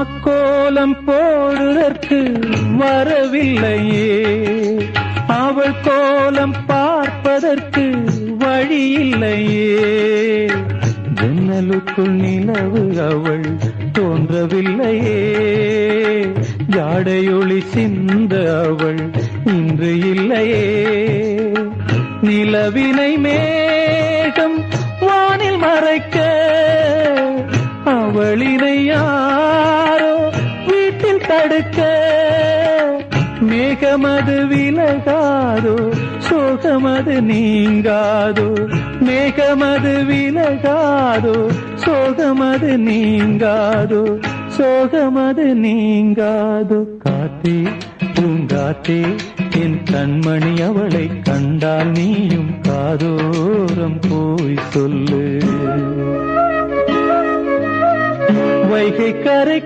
மாக்கோலம் போடுதற்கு வரவில்லையே. அவள் கோலம் பார்ப்பதற்கு வழியில்லையே. ஜன்னலுக்குள் நிலவு அவள் தோன்றவில்லையே. ஜாடையொளி சிந்த அவள் இன்று இல்லையே. நிலவினை மேகம் வானில் மறைக்க அவளினை யாரோ தடுக்க மேகமது விலகாதோ சோகமது நீங்காதோ. மேகமது விலகாதோ சோகமது நீங்காதோ. சோகமது நீங்காதோ. காத்தே பூங்காத்தே என் கண்மணி அவளை கண்டால் நீயும் காதோரம் போய் சொல்லு. வைகை கரை